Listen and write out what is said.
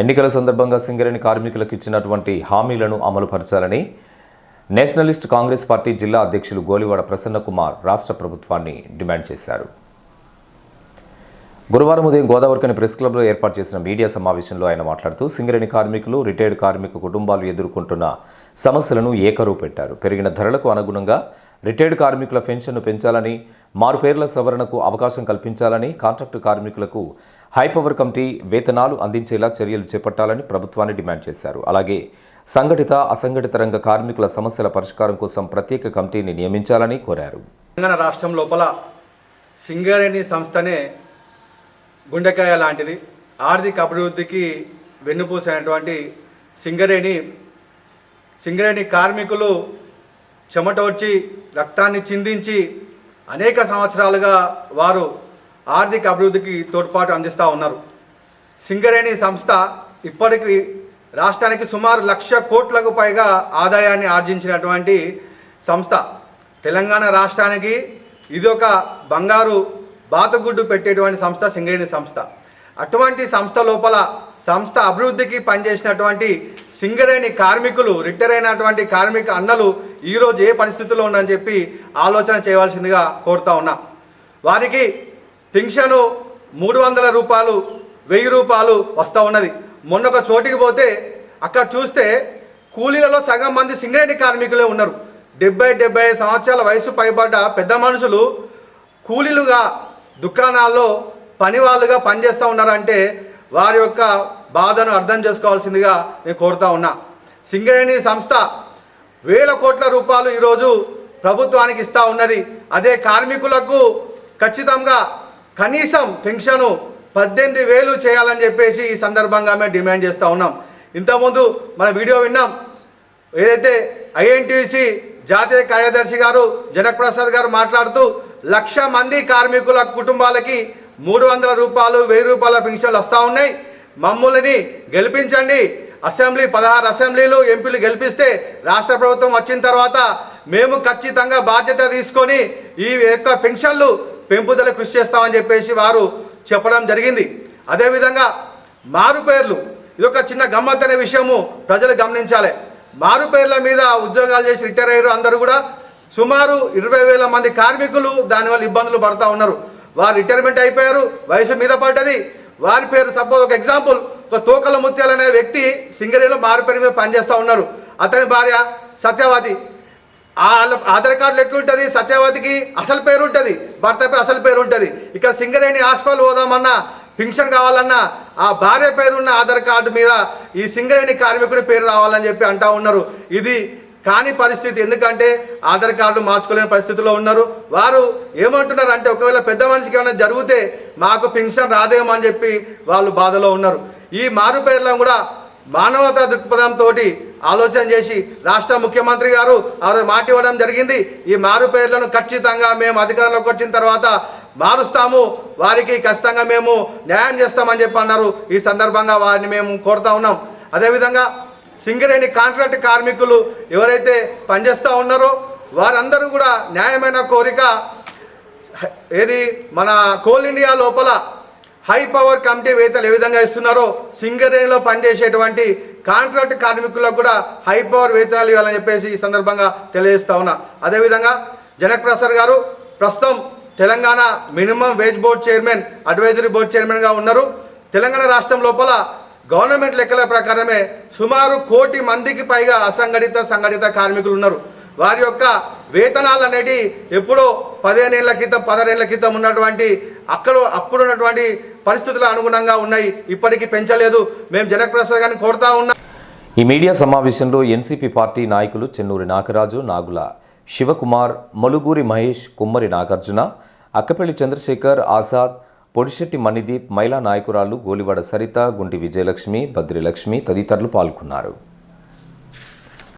ఎన్నికల సందర్భంగా సింగరేణి కార్మికులకు ఇచ్చినటువంటి హామీలను అమలుపరచాలని నేషనలిస్ట్ కాంగ్రెస్ పార్టీ జిల్లా అధ్యక్షులు గోలివాడ ప్రసన్నకుమార్ రాష్ట్ర ప్రభుత్వాన్ని డిమాండ్ చేశారు. గురువారం ఉదయం గోదావరికని ప్రెస్ క్లబ్లో ఏర్పాటు చేసిన మీడియా సమావేశంలో ఆయన మాట్లాడుతూ సింగరేణి కార్మికులు రిటైర్డ్ కార్మిక కుటుంబాలు ఎదుర్కొంటున్న సమస్యలను ఏకరువు పెట్టారు పెరిగిన ధరలకు అనుగుణంగా రిటైర్డ్ కార్మికుల పెన్షన్ను పెంచాలని మారుపేర్ల సవరణకు అవకాశం కల్పించాలని కాంట్రాక్టు కార్మికులకు హై పవర్ కమిటీ వేతనాలు అందించేలా చర్యలు చేపట్టాలని ప్రభుత్వాన్ని డిమాండ్ చేశారు. అలాగే సంఘటిత అసంఘటిత రంగ కార్మికుల సమస్యల పరిష్కారం కోసం ప్రత్యేక కమిటీని నియమించాలని కోరారు. తెలంగాణ రాష్ట్రం లోపల సింగరేణి సంస్థనే గుండెకాయ లాంటిది. ఆర్థిక అభివృద్ధికి వెన్నుపూసైనటువంటి సింగరేణి సింగరేణి కార్మికులు చెమటోడ్చి రక్తాన్ని చిందించి అనేక సంవత్సరాలుగా వారు ఆర్థిక అభివృద్ధికి తోడ్పాటు అందిస్తూ ఉన్నారు. సింగరేణి సంస్థ ఇప్పటికి రాష్ట్రానికి సుమారు లక్ష కోట్లకు పైగా ఆదాయాన్ని ఆర్జించినటువంటి సంస్థ. తెలంగాణ రాష్ట్రానికి ఇది ఒక బంగారు బాతగుడ్డు పెట్టేటువంటి సంస్థ సింగరేణి సంస్థ. అటువంటి సంస్థ లోపల సంస్థ అభివృద్ధికి పనిచేసినటువంటి సింగరేణి కార్మికులు రిటైర్ అయినటువంటి కార్మిక అన్నలు ఈరోజు ఏ పరిస్థితిలో ఉందని చెప్పి ఆలోచన చేయవలసిందిగా కోరుతా ఉన్నా. వారికి పింఛను మూడు వందల రూపాయలు వెయ్యి రూపాయలు వస్తూ ఉన్నది. మొన్న ఒక చోటికి పోతే అక్కడ చూస్తే కూలీలలో సగం మంది సింగరేణి కార్మికులే ఉన్నారు. డెబ్బై డెబ్బై ఐదు సంవత్సరాల వయసు పైబడ్డ పెద్ద మనుషులు కూలీలుగా దుకాణాల్లో పని వాళ్ళుగా పనిచేస్తూ ఉన్నారంటే వారి యొక్క బాధను అర్థం చేసుకోవాల్సిందిగా నేను కోరుతా ఉన్నా. సింగరేణి సంస్థ వేల కోట్ల రూపాయలు ఈరోజు ప్రభుత్వానికి ఇస్తూ ఉన్నది. అదే కార్మికులకు ఖచ్చితంగా కనీసం పెన్షను పద్దెనిమిది వేలు చేయాలని చెప్పేసి ఈ సందర్భంగా మేము డిమాండ్ చేస్తూ ఉన్నాం. ఇంతకుముందు మన వీడియో విన్నాం. ఏదైతే ఐఎన్టీసీ జాతీయ కార్యదర్శి గారు జనక్ ప్రసాద్ గారు మాట్లాడుతూ లక్ష మంది కార్మికుల కుటుంబాలకి మూడు వందల రూపాయలు వెయ్యి రూపాయల పెన్షన్లు వస్తూ ఉన్నాయి. మమ్మల్ని గెలిపించండి. అసెంబ్లీ పదహారు అసెంబ్లీలు ఎంపీలు గెలిపిస్తే రాష్ట్ర ప్రభుత్వం వచ్చిన తర్వాత మేము ఖచ్చితంగా బాధ్యత తీసుకొని ఈ యొక్క పెన్షన్లు పెంపుదల కృషి చేస్తామని చెప్పేసి వారు చెప్పడం జరిగింది. అదేవిధంగా మారు పేర్లు ఇది ఒక చిన్న గమ్మత్ అనే విషయము ప్రజలు గమనించాలి. మారు పేర్ల మీద ఉద్యోగాలు చేసి రిటైర్ అయ్యారు అందరూ కూడా. సుమారు ఇరవై వేల మంది కార్మికులు దానివల్ల ఇబ్బందులు పడుతూ ఉన్నారు. వారు రిటైర్మెంట్ అయిపోయారు వయసు మీద పడ్డది. వారి పేరు సపోజ్ ఒక ఎగ్జాంపుల్ ఒక తోకల ముత్యాలు అనే వ్యక్తి సింగరేలో మారు పేరు మీద పనిచేస్తూ ఉన్నారు. అతని భార్య సత్యవతి ఆ ఆధార్ కార్డులు ఎట్లుంటుంది? సత్యవతికి అసలు పేరు ఉంటుంది భర్త పేరు అసలు పేరు ఉంటుంది ఇక సింగరేణి హాస్పిటల్ పోదామన్నా పింఛన్ కావాలన్నా ఆ భార్య పేరున్న ఆధార్ కార్డు మీద ఈ సింగరేణి కార్మికుడి పేరు రావాలని చెప్పి అంటా ఉన్నారు. ఇది కాని పరిస్థితి ఎందుకంటే ఆధార్ కార్డు మార్చుకోలేని పరిస్థితిలో ఉన్నారు. వారు ఏమంటున్నారు అంటే ఒకవేళ పెద్ద మనిషికి ఏమైనా జరిగితే మాకు పెన్షన్ రాదేమో అని చెప్పి వాళ్ళు బాధలో ఉన్నారు. ఈ మారు పేర్లను కూడా మానవతా దృక్పథంతో ఆలోచన చేసి రాష్ట్ర ముఖ్యమంత్రి గారు ఆరు మాట ఇవ్వడం జరిగింది. ఈ మారు పేర్లను ఖచ్చితంగా మేము అధికారంలోకి వచ్చిన తర్వాత మారుస్తాము. వారికి ఖచ్చితంగా మేము న్యాయం చేస్తామని చెప్పి అన్నారు. ఈ సందర్భంగా వారిని మేము కోరుతా ఉన్నాం. అదేవిధంగా సింగరేణి కాంట్రాక్ట్ కార్మికులు ఎవరైతే పనిచేస్తూ ఉన్నారో వారందరూ కూడా న్యాయమైన కోరిక ఏది మన కోల్ ఇండియా లోపల హై పవర్ కమిటీ వేతలు ఏ విధంగా ఇస్తున్నారో సింగరేణిలో పనిచేసేటువంటి కాంట్రాక్ట్ కార్మికులకు కూడా హై పవర్ వేతనాలు ఇవ్వాలని చెప్పేసి ఈ సందర్భంగా తెలియజేస్తా ఉన్నా. అదేవిధంగా జనక్ ప్రసాద్ గారు ప్రస్తుతం Telangana minimum wage board chairman advisory board చైర్మన్గా ఉన్నారు. తెలంగాణ రాష్ట్రం లోపల గవర్నమెంట్ లెక్కల ప్రకారమే సుమారు కోటి మందికి పైగా అసంఘటిత సంఘటిత కార్మికులు ఉన్నారు. వారి యొక్క వేతనాలు అనేటివి ఎప్పుడో పదిహేనేళ్ళ క్రితం పదహారేళ్ళ క్రితం ఉన్నటువంటి అక్కడ అప్పుడు ఉన్నటువంటి పరిస్థితుల అనుగుణంగా ఉన్నాయి. ఇప్పటికీ పెంచలేదు. మేము జనప్రసాద్ గారిని కోరుతా ఉన్నాం. ఈ మీడియా సమావేశంలో ఎన్సీపీ పార్టీ నాయకులు చెన్నూరి నాగరాజు నాగుల శివకుమార్ మలుగూరి మహేష్ కుమ్మరి నాగార్జున అక్కపల్లి చంద్రశేఖర్ ఆజాద్ పొడిశెట్టి మణిదీప్ మహిళా నాయకురాలు గోలివాడ సరిత గుంటి విజయలక్ష్మి బద్రిలక్ష్మి తదితరులు పాల్గొన్నారు.